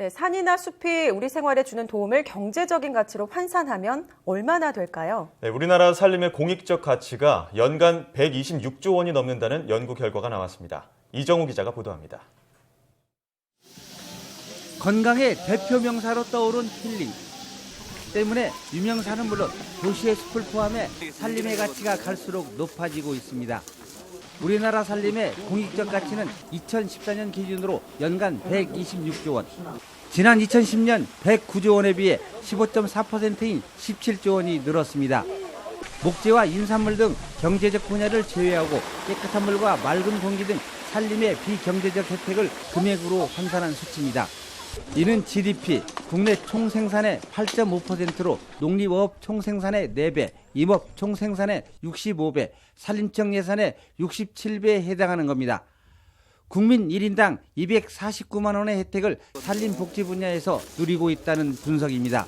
네, 산이나 숲이 우리 생활에 주는 도움을 경제적인 가치로 환산하면 얼마나 될까요? 네, 우리나라 산림의 공익적 가치가 연간 126조 원이 넘는다는 연구 결과가 나왔습니다. 이정우 기자가 보도합니다. 건강의 대표 명사로 떠오른 힐링. 때문에 유명 산은 물론 도시의 숲을 포함해 산림의 가치가 갈수록 높아지고 있습니다. 우리나라 산림의 공익적 가치는 2014년 기준으로 연간 126조 원. 지난 2010년 109조 원에 비해 15.4%인 17조 원이 늘었습니다. 목재와 인산물 등 경제적 분야를 제외하고 깨끗한 물과 맑은 공기 등 산림의 비경제적 혜택을 금액으로 환산한 수치입니다. 이는 GDP, 국내 총생산의 8.5%로 농림업 총생산의 4배, 임업 총생산의 65배, 산림청 예산의 67배에 해당하는 겁니다. 국민 1인당 249만 원의 혜택을 산림복지 분야에서 누리고 있다는 분석입니다.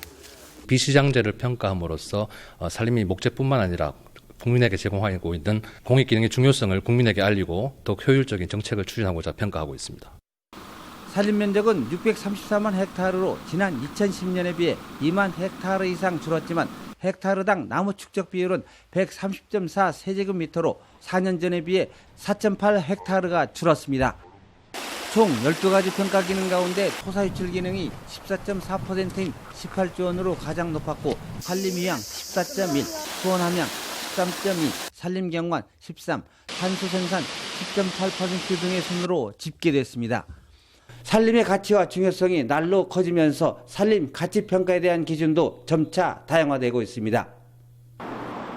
비시장제를 평가함으로써 어, 산림이 목재뿐만 아니라 국민에게 제공하고 있는 공익 기능의 중요성을 국민에게 알리고 더욱 효율적인 정책을 추진하고자 평가하고 있습니다. 산림 면적은 634만 헥타르로 지난 2010년에 비해 2만 헥타르 이상 줄었지만 헥타르당 나무 축적 비율은 130.4 세제곱미터로 4년 전에 비해 4.8 헥타르가 줄었습니다. 총 12가지 평가 기능 가운데 토사 유출 기능이 14.4%인 18조 원으로 가장 높았고 산림 위양 14.1, 수원 함양 13.2, 산림 경관 13, 탄소 생산 10.8% 등의 순으로 집계됐습니다. 산림의 가치와 중요성이 날로 커지면서 산림 가치 평가에 대한 기준도 점차 다양화되고 있습니다.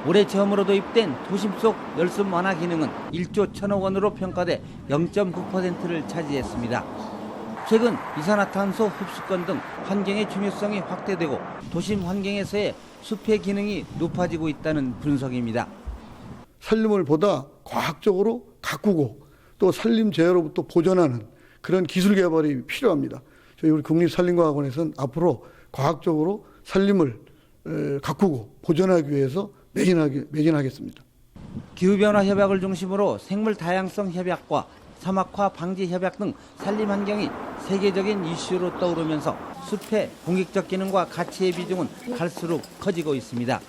올해 처음으로 도입된 도심 속 열습 완화 기능은 1조 1천억 원으로 평가돼 0.9%를 차지했습니다. 최근 이산화탄소 흡수권 등 환경의 중요성이 확대되고 도심 환경에서의 숲의 기능이 높아지고 있다는 분석입니다. 산림을 보다 과학적으로 가꾸고 또 산림 재해로부터 보존하는 그런 기술 개발이 필요합니다. 저희 우리 국립산림과학원에서는 앞으로 과학적으로 산림을 에, 가꾸고 보존하기 위해서 매진하게, 매진하겠습니다. 기후변화 협약을 중심으로 생물 다양성 협약과 사막화 방지 협약 등 산림 환경이 세계적인 이슈로 떠오르면서 숲의 공익적 기능과 가치의 비중은 갈수록 커지고 있습니다.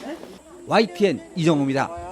YTN 이정우입니다.